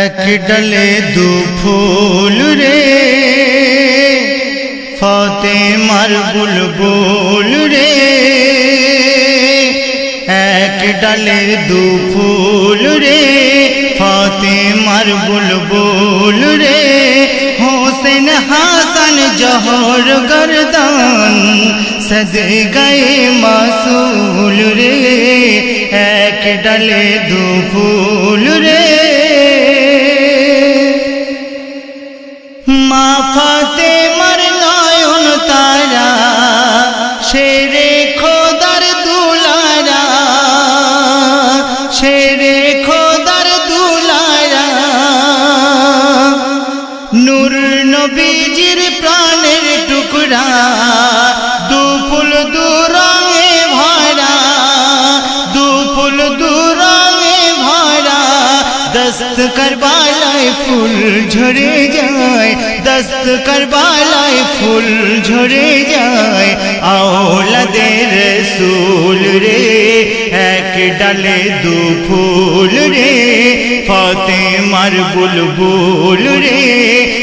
এক ডালে দু ফুল রে। ফতে মার বুলবুল রে। এক ডালে দু ফুল রে। ফতে মার বুলবুল রে। হোসেন হাসান জহর গরদান সদে গয়ে মাসুল রে। এক ডালে দু ফুল রে। দস্ত করবালায় ফুল ঝরে যায় দস্ত করবালায় ফুল ঝরে যায় আওলাদের সুল রে এক ডালে দু ফুল রে ফতে মার বুলবুল রে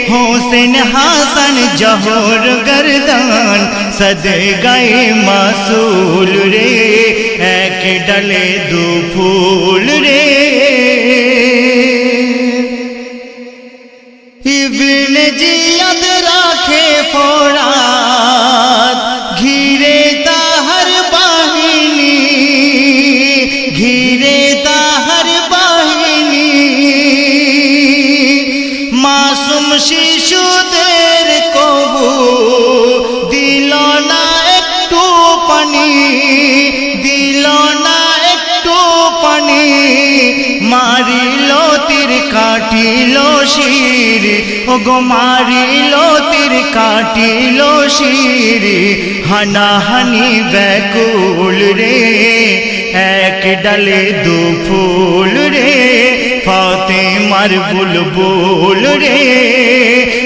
হোসেন হাসান জহর গরদান সদে গায়ে মাসুল রে এক ডালে দু ফুল রে রাখে ফোরাত ঘিরে তাহার বাহিনী, ঘিরে তাহার বাহিনী। মাসুম শিশুদের কবু দিল না একটু পানি, দিল না একটু পানি। মারিল তীর, কাটিল শির, ও গো মারিল তীর। কাটিল শির, হানাহানি ব্যাকুল রে। এক ডালে দু ফুল রে ফতে মার বুলবুল রে।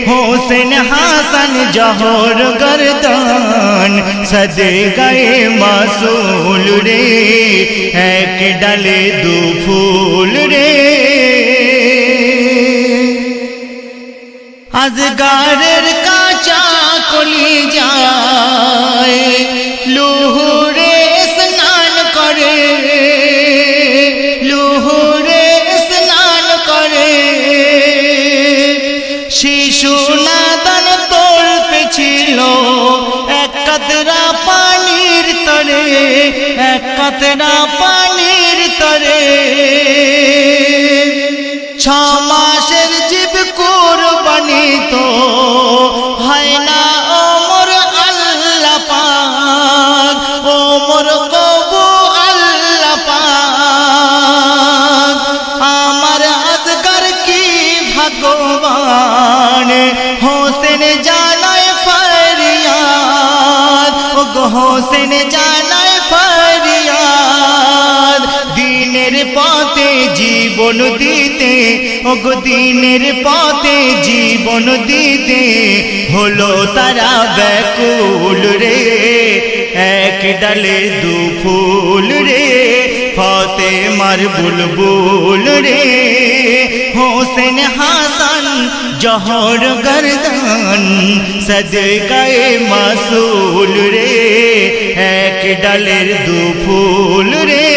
হোসেন হাসান জহর গরদান সদে গায়ে মাসুল রে। এক ডালে দু ফুল রে। আজগারের কাঁচা কলি যায়। লুহুরে স্নান করে। লুহুরে স্নান করে। শিশু নাদন তোর পেছিল এক কাতরা পানির তরে, এক কাতরা পানির তরে। ছ মাসের জীব কোরবানি তো হয় না ওমর আল্লাহ পাক ওমর কবু আল্লাহ পাক। আমার আজগার কি ভগবান হোসেন জানায় ফরিয়াদ। ও হোসেন জানায় জীবন দিতে দিনের পথে জীবন দিতে হলো তারা ব্যাকুল রে। এক ডালে দু ফুল রে ফতে মার বুলবুল রে। হোসেন হাসান, জহর গরদান, সদকায়ে মাসুল রে। এক ডালের দু ফুল রে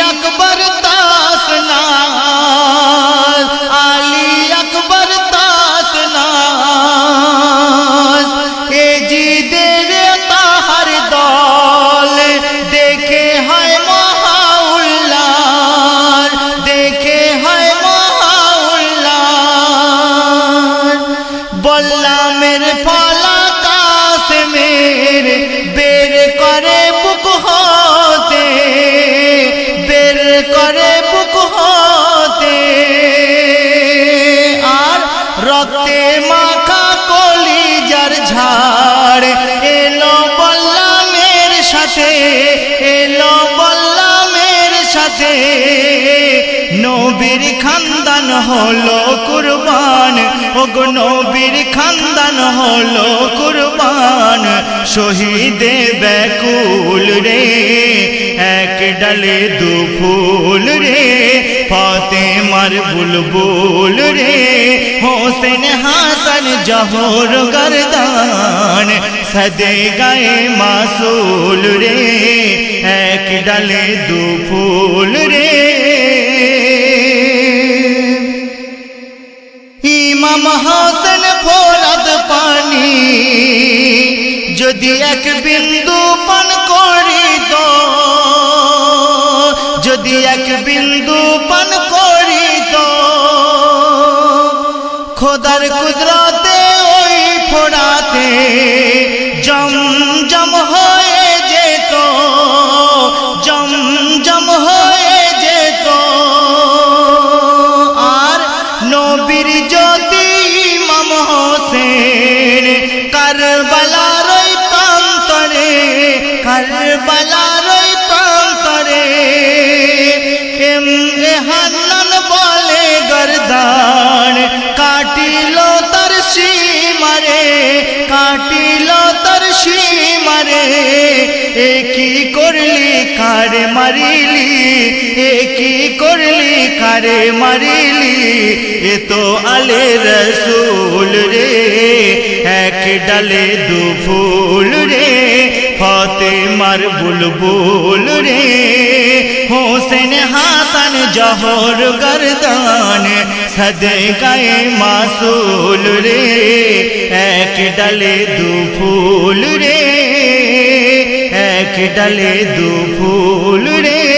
আকবর তাস ঝাড় এলো বল্লামের সাথে, এলো বল্লামের সাথে। নবীর খানদান হলো কুরবান, ওগো নবীর খানদান হলো কুরবান। শহীদে ব্যাকুল রে, এক ডালে দু ফুল রে ফতে মার বুলবুল রে। জহর গরদান সদে গায়ে মাসুল রে, এক ডালে দু ফুল রে। ইমাম হোসেন ফোরাদ পানি, যদি এক বিন্দু পান করি তো, যদি এক বিন্দু পান করি তো, খোদার কুদরতে ওই ফোড়াতে জম জম হয়ে সীমারে এ কি করলি, কারে মারিলি? এ কি করলি, কারে মারিলি? এ তো আলে রসুল রে, এক ডালে দু ফুল রে ফতে মার বুলবুল রে। হোসেন হাসান জহর গরদান সদে গায়ে মাসুল রে এক ডালে দু ফুল রে এক ডালে দু ফুল রে।